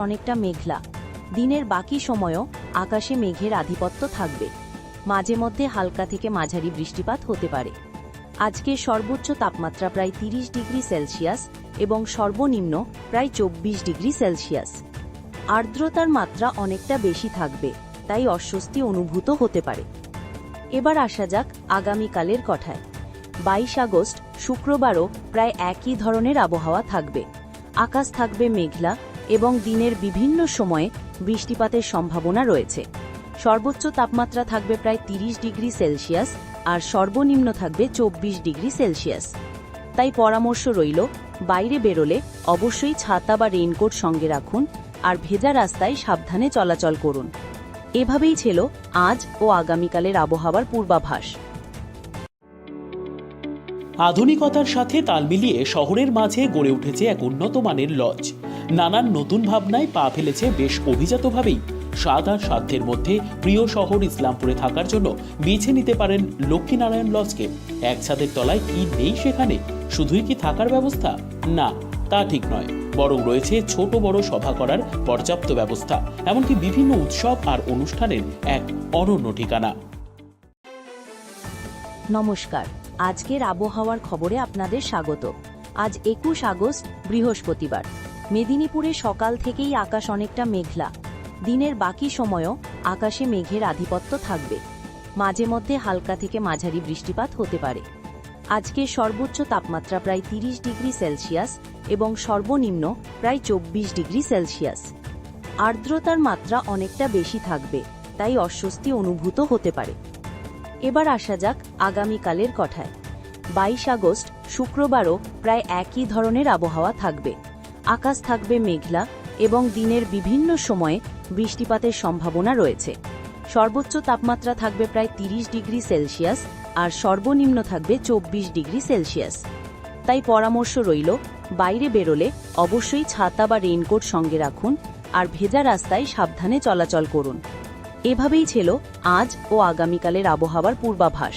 অনেকটা মেঘলা। দিনের বাকি সময়ও আকাশে মেঘের আধিপত্য থাকবে। মাঝে মধ্যে হালকা থেকে মাঝারি বৃষ্টিপাত হতে পারে। আজকে সর্বোচ্চ তাপমাত্রা প্রায় তিরিশ ডিগ্রি সেলসিয়াস এবং সর্বনিম্ন প্রায় চব্বিশ ডিগ্রি সেলসিয়াস। আর্দ্রতার মাত্রা অনেকটা বেশি থাকবে, তাই অস্বস্তি অনুভূত হতে পারে। এবার আসা যাক আগামীকালের কথায়। বাইশ আগস্ট, শুক্রবারও প্রায় একই ধরনের আবহাওয়া থাকবে। আকাশ থাকবে মেঘলা এবং দিনের বিভিন্ন সময়ে বৃষ্টিপাতের সম্ভাবনা রয়েছে। সর্বোচ্চ তাপমাত্রা থাকবে প্রায় তিরিশ ডিগ্রি সেলসিয়াস আর সর্বনিম্ন থাকবে চব্বিশ ডিগ্রি সেলসিয়াস। তাই পরামর্শ রইল, বাইরে বেরোলে অবশ্যই ছাতা বা রেইনকোট সঙ্গে রাখুন আর ভেজা রাস্তায় সাবধানে চলাচল করুন। এভাবেই ছিল আজ ও আগামীকালের আবহাওয়ার পূর্বাভাস। আধুনিকতার সাথে তাল মিলিয়ে শহরের মাঝে গড়ে উঠেছে এক উন্নত মানের লজ। নানান নতুন ভাবনায় পা ফেলেছে বেশ অভিজাতভাবেই। স্বাদ আর সাধ্যের মধ্যে প্রিয় শহর ইসলামপুরে থাকার জন্য বেছে নিতে পারেন লক্ষ্মীনারায়ণ লজকে। এক ছাদের তলায় কি নেই সেখানে? শুধুই কি থাকার ব্যবস্থা? না, তা ঠিক নয়। বরং রয়েছে ছোট বড় সভা করার পর্যাপ্ত ব্যবস্থা, এমনকি বিভিন্ন উৎসব আর অনুষ্ঠানের এক অনন্য ঠিকানা। নমস্কার। আজকের আবহাওয়ার খবরে আপনাদের স্বাগত। আজ একুশ আগস্ট, বৃহস্পতিবার। মেদিনীপুরে সকাল থেকেই আকাশ অনেকটা মেঘলা। দিনের বাকি সময়ও আকাশে মেঘের আধিপত্য থাকবে। মাঝে মধ্যে হালকা থেকে মাঝারি বৃষ্টিপাত হতে পারে। আজকে সর্বোচ্চ তাপমাত্রা প্রায় তিরিশ ডিগ্রি সেলসিয়াস এবং সর্বনিম্ন প্রায় চব্বিশ ডিগ্রি সেলসিয়াস। আর্দ্রতার মাত্রা অনেকটা বেশি থাকবে, তাই অস্বস্তি অনুভূত হতে পারে। এবার আসা যাক আগামীকালের কথায়। বাইশ আগস্ট, শুক্রবারও প্রায় একই ধরনের আবহাওয়া থাকবে। আকাশ থাকবে মেঘলা এবং দিনের বিভিন্ন সময়ে বৃষ্টিপাতের সম্ভাবনা রয়েছে। সর্বোচ্চ তাপমাত্রা থাকবে প্রায় তিরিশ ডিগ্রি সেলসিয়াস আর সর্বনিম্ন থাকবে চব্বিশ ডিগ্রি সেলসিয়াস। তাই পরামর্শ রইল, বাইরে বেরোলে অবশ্যই ছাতা বা রেইনকোট সঙ্গে রাখুন আর ভেজা রাস্তায় সাবধানে চলাচল করুন। এভাবেই ছিল আজ ও আগামীকালের আবহাওয়ার পূর্বাভাস।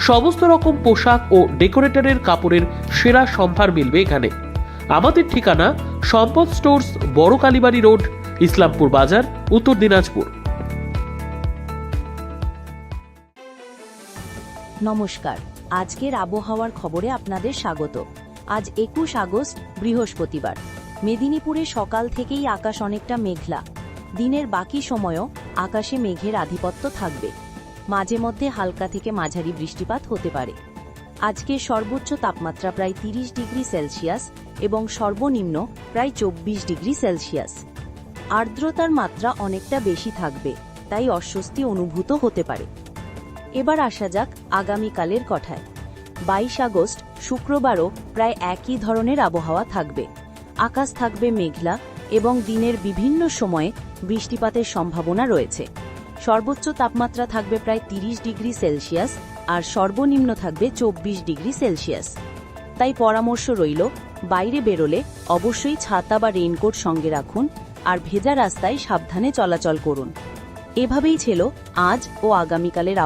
সমস্ত রকম পোশাক ও ডেকোরেটরের কাপড়ের সেরা সম্ভার মিলবে এখানে। আমাদের ঠিকানা সম্পদ স্টোর্স, বড় কালীবাড়ি রোড, ইসলামপুর বাজার, উত্তর দিনাজপুর। নমস্কার, আজকের আবহাওয়ার খবরে আপনাদের স্বাগত। আজ একুশ আগস্ট, বৃহস্পতিবার। মেদিনীপুরে সকাল থেকেই আকাশ অনেকটা মেঘলা। দিনের বাকি সময়ও আকাশে মেঘের আধিপত্য থাকবে। মাঝে মধ্যে হালকা থেকে মাঝারি বৃষ্টিপাত হতে পারে। আজকে সর্বোচ্চ তাপমাত্রা প্রায় তিরিশ ডিগ্রি সেলসিয়াস এবং সর্বনিম্ন প্রায় চব্বিশ ডিগ্রি সেলসিয়াস। আর্দ্রতার মাত্রা অনেকটা বেশি থাকবে, তাই অস্বস্তি অনুভূত হতে পারে। এবার আসা যাক আগামীকালের কথায়। বাইশ আগস্ট, শুক্রবারও প্রায় একই ধরনের আবহাওয়া থাকবে। আকাশ থাকবে মেঘলা এবং দিনের বিভিন্ন সময়ে বৃষ্টিপাতের সম্ভাবনা রয়েছে। সর্বোচ্চ তাপমাত্রা থাকবে প্রায় তিরিশ ডিগ্রি সেলসিয়াস আর সর্বনিম্ন থাকবে চব্বিশ ডিগ্রি সেলসিয়াস। তাই পরামর্শ রইল, বাইরে বেরোলে অবশ্যই ছাতা বা রেইনকোট সঙ্গে রাখুন আর ভেজা রাস্তায় সাবধানে চলাচল করুন। এভাবেই ছিল আজ ও আগামীকালের